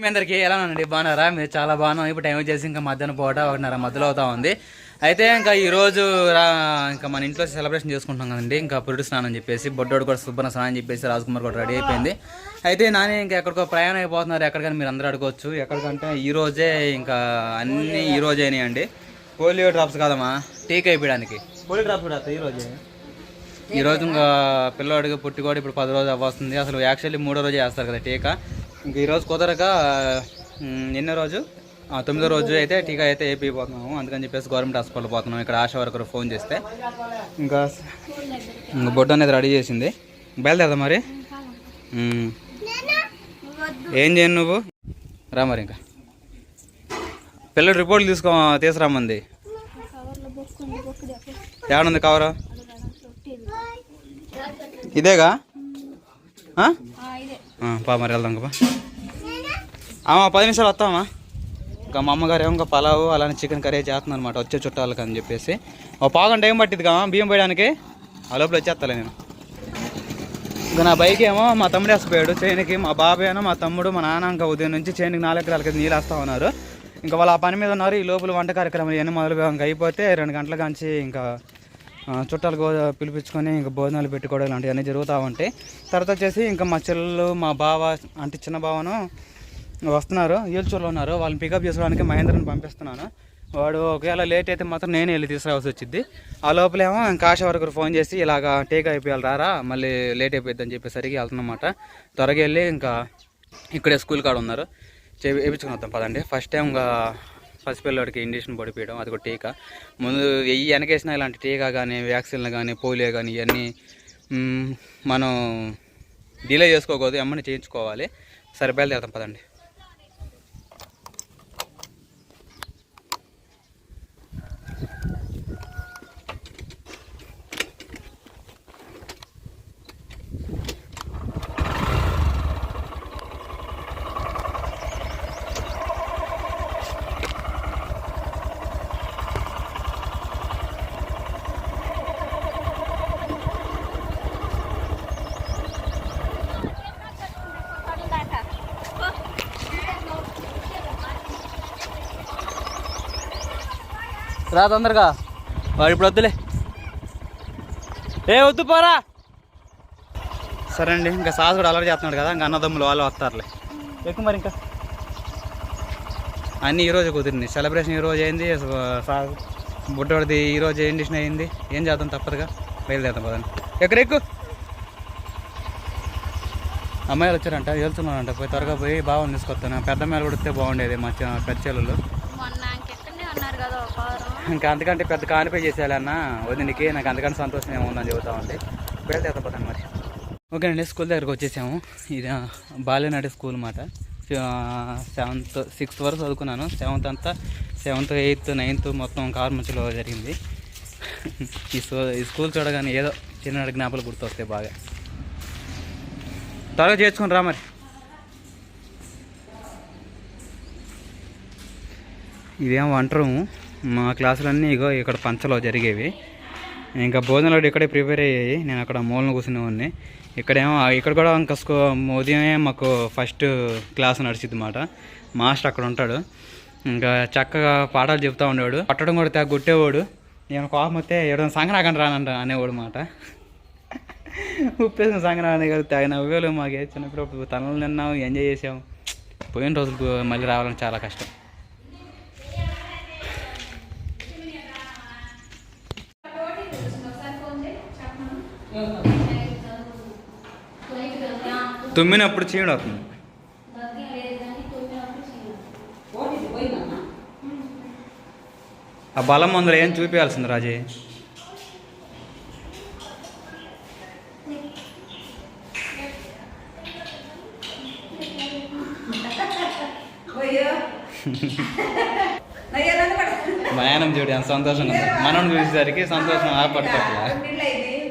మీ అందరికీ ఎలా ఉందండి బాగున్నారా? మీరు చాలా బాగున్నాం. ఇప్పుడు టైం వచ్చేసి ఇంకా మధ్యాహ్నం పూట ఒకటిన్నర మధ్యలో అవుతా ఉంది. అయితే ఇంకా ఈ రోజు రా ఇంకా మన ఇంట్లో సెలబ్రేషన్ చేసుకుంటాం కదండి. ఇంకా పురుడు స్నానం అని చెప్పేసి బొడ్డోడు కూడా శుభ్ర స్నానం అని చెప్పేసి రాజ్ కుమార్ కూడా రెడీ అయిపోయింది. అయితే నాని ఇంకా ఎక్కడికో ప్రయాణం అయిపోతున్నారు. ఎక్కడికని మీరు అందరూ అడగవచ్చు ఎక్కడికంటే ఈ రోజే ఇంకా అన్నీ ఈ రోజే అండి పోలియో డ్రాప్స్ కాదమ్మా. టీకా అయిపోయడానికి పోలియో డ్రాప్స్ కూడా వస్తాయి ఈ రోజే. ఈ రోజు ఇంకా పిల్లవాడికి పుట్టి కూడా ఇప్పుడు పది రోజు అవ్వస్తుంది. అసలు యాక్చువల్లీ మూడో రోజు వేస్తారు కదా టీకా. ఇంక ఈరోజు కుదరక నిన్న రోజు తొమ్మిదో రోజు అయితే టీకా అయితే వేపిపోతున్నాము. అందుకని చెప్పేసి గవర్నమెంట్ హాస్పిటల్ పోతున్నాం. ఇక్కడ ఆశా వర్కర్ ఫోన్ చేస్తే. ఇంకా ఇంకా బొడ్డు అనేది రెడీ చేసింది. బయలుదేరదా మరి? ఏం చేయను నువ్వు? రా మరి ఇంకా. పిల్లడు రిపోర్ట్లు తీసుకో తీసుకురామంది ఏమనుంది కవరు? ఇదేగా? పా మరి వెళ్దాం ఇంకా అమ్మా పది నిమిషాలు వస్తామా ఇంకా మా అమ్మగారు ఏమో పలావు అలానే చికెన్ కర్రీ చేస్తుంది అనమాట వచ్చే చుట్టాలకు అని చెప్పేసి. ఓ పాగం టైం పట్టింది బియ్యం పోయడానికి? ఆ లోపల వచ్చేస్తాలే నేను. ఇంకా నా బైక్ ఏమో మా తమ్ముడు వేసిపోయాడు చేనుకి మా బాబాయ్ ఏమో మా తమ్ముడు మా నాన్న ఇంకా ఉదయం నుంచి చేనుకి నాలుగు ఎకరాలకి నీళ్ళు వేస్తూ ఉన్నారు. ఇంకా వాళ్ళు ఆ పని మీద ఉన్నారు. ఈ లోపల వంట కార్యక్రమాలు ఇవన్నీ మొదలు ఇంకా అయిపోతే రెండు గంటల కాంచి ఇంకా చుట్టాలు పిలిపించుకొని ఇంకా భోజనాలు పెట్టుకోవడం ఇలాంటివన్నీ జరుగుతూ ఉంటాయి తర్వాత వచ్చేసి ఇంకా మా చెల్లెలు మా బావ అంటే చిన్న బావను వస్తున్నారు ఏల్చూరులో ఉన్నారు. వాళ్ళని పికప్ చేసుకోవడానికి మహేంద్రని పంపిస్తున్నాను. వాడు ఒకవేళ లేట్ అయితే మాత్రం నేనే వెళ్ళి తీసుకురావాల్సి వచ్చింది ఆ లోపలేమో ఇంకా ఆశ వరకు ఫోన్ చేసి ఇలాగ టేక్ అయిపోయాలి రారా మళ్ళీ లేట్ అయిపోద్ది అని చెప్పేసరికి వెళ్తున్నమాట. త్వరగా వెళ్ళి ఇంకా ఇక్కడే స్కూల్ కాడ ఉన్నారు. చే వేయించుకుని వద్దాం పదండి. ఫస్ట్ టైం ఇంకా పసిపిల్లడికి ఇంజక్షన్ పడిపోయడం అది ఒక టీకా. ముందు వెయ్యి వెనకేసిన ఇలాంటి టీకా కానీ వ్యాక్సిన్లు కానీ పోలియో కానీ ఇవన్నీ మనం డిలే చేసుకోకూడదు ఎమ్మని చేయించుకోవాలి. సరిపోయేది బయలుదేరుతాం పదండి. రా తొందరగా. వాడు ఇప్పుడు వద్దులే. ఏ వద్దు పోరా. సరే అండి ఇంకా సాస్ కూడా అలవాటు చేస్తున్నాడు కదా ఇంకా అన్నదమ్ములు వాళ్ళు వస్తారులే. ఎక్కువ మరి ఇంకా. అన్నీ ఈరోజు కుదిరింది. సెలబ్రేషన్ ఈరోజు అయింది సా బుడ్డోడిది ఈరోజు ఏం డిషన్ అయింది. ఏం చేద్దాం తప్పదుగా? బయలుదేరుతాం పదండి. ఎక్కడ ఎక్కువ అమ్మాయిలు వచ్చారంట వెళ్తున్నారంట పోయి త్వరగా పోయి బాగుంది తీసుకొస్తాను. పెద్ద అమ్మాయిలు కూడా వస్తే బాగుండేది మా పెద్ద చెల్లెలు మొన్న ఇంకెక్కడనే ఉన్నారు కదా ఒక వారం ఇంకా అందుకంటే పెద్ద కానిపై చేసేయాలన్నా? వదినికి నాకు అందుకని సంతోషం ఏముందని చెబుతా ఉంది. బయలుదేరుతా పదండి మరి. ఓకే అండి స్కూల్ దగ్గరకు వచ్చేసాము. ఇది ఆ, బాల్యనాటి స్కూల్ మాట సెవెంత్ సిక్స్త్ వరకు చదువుకున్నాను. సెవెంత్ అంతా సెవెంత్ ఎయిత్ నైన్త్ మొత్తం కార్మంచిలో జరిగింది. ఈ స్కూల్ ఈ స్కూల్ చూడగానే ఏదో చిన్ననాటి జ్ఞాపకాలు గుర్తొస్తాయి బాగా. త్వరగా చేర్చుకుని రా మరి. ఇదేం వంట రూము? మా క్లాసులన్నీ ఇగో ఇక్కడ పంచలో జరిగేవి. ఇంకా భోజనాలు ఇక్కడే ప్రిపేర్ అయ్యాయి. నేను అక్కడ మూలన కూర్చునేవాడిని ఇక్కడేమో ఇక్కడ కూడా ఇంకా ఉదయమే మాకు ఫస్ట్ క్లాస్ నడిచిద్ది మాట మాస్టర్ అక్కడ ఉంటాడు. ఇంకా చక్కగా పాఠాలు చెప్తా ఉండేవాడు. పట్టడం కూడా తెగ కొట్టేవాడు. నేను కోపం వస్తే ఎవరైనా సంగరాకండి రానంట అనేవాడు మాట. ఉప్పేసిన సంగరాని కదా తెగ నవ్వేలు మాకే. చిన్నప్పుడు తనలు నిన్నాం ఎంజాయ్ చేసాం. పోయిన రోజులకు మళ్ళీ రావాలని చాలా కష్టం. తుమ్మినప్పుడు చీడు అవుతుంది ఆ బలం మందులు ఏం చూపించాల్సింది రాజీ? మయానం చూడు ఎంత సంతోషంగా మనం చూసేసరికి సంతోషం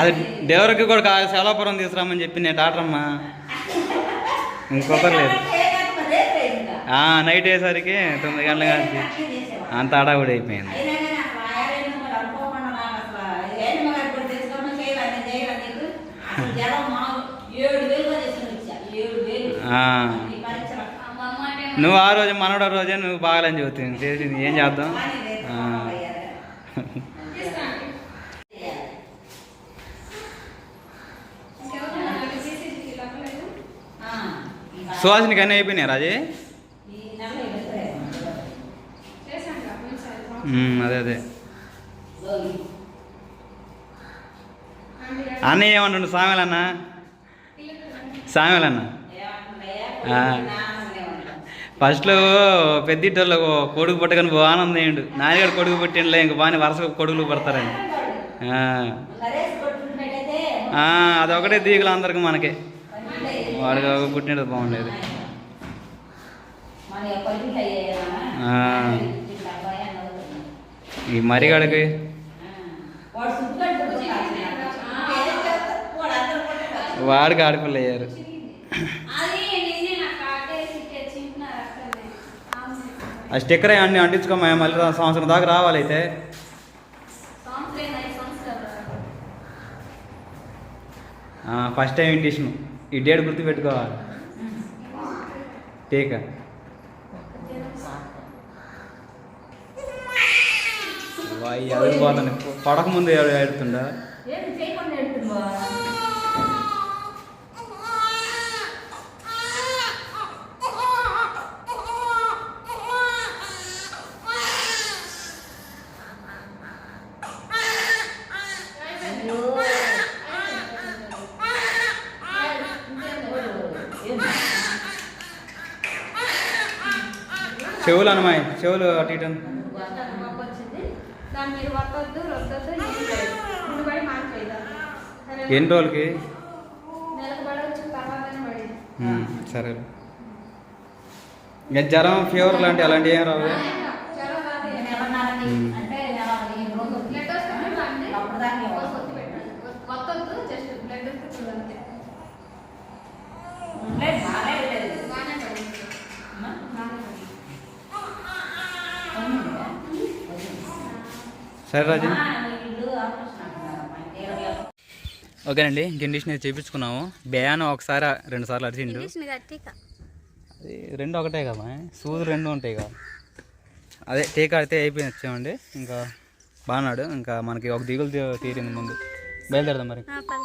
అది డెవరికి కూడా కాదు శలాపురం తీసుకురామని చెప్పి నేను డాక్టర్ అమ్మా ఇంకొకరు లేదు. నైట్ అయ్యేసరికి తొమ్మిది గంటల కానీ అంత అడావుడి అయిపోయింది. నువ్వు ఆ రోజు మనోడ రోజే నువ్వు బాగాలని చెబుతుంది. చేసింది. ఏం చేద్దాం? సుహాసినికి అన్నీ అయిపోయినాయి రాజీ? అదే అదే. అన్నయ్య ఏమంటుండు సామెలన్న? సామెలన్న. ఫస్ట్లో పెద్దింటోళ్ళు కొడుకు పట్టుకొని ఆనందం అయ్యిండు. నాన్నగారు కొడుకు పుట్టిండులే ఇంక బాగా వరుస కొడుకులు పడతారని. అదొకటే దీగులు అందరికి మనకి. వాడికి ఒక పుట్టినది బాగుండేది. ఆ. ఈ మరిగాడికి వాడికి ఆడపిల్ల అయ్యారు. ఆ స్టిక్కర్ అన్ని అంటించుకోమా మళ్ళీ సంవత్సరం దాకా రావాలి అయితే ఫస్ట్ టైం ఇంటిషన్ ఈ డేట్ గుర్తు పెట్టుకోవాలి టీకా. వాయి అది పోతాను పడక ముందు చెవులు అనమాయి చెవులు అటు ఇటు. ఎన్ని రోజులకి? సరే. ఇంకా జ్వరం ఫీవర్ లాంటి అలాంటివి ఏం రావు. సరే రాజు ఓకేనండి కండిషన్ అయితే చేయించుకున్నాము బ్యాన్ ఒకసారి రెండు సార్లు అరిచిండు. అది రెండు ఒకటే కదా సూది రెండు ఉంటాయి కదా అదే టీకా అయితే అయిపోయింది వచ్చామండి. ఇంకా బాగున్నాడు. ఇంకా మనకి ఒక దిగులు తీరింది ముందు. బయలుదేరదాం మరి. పద.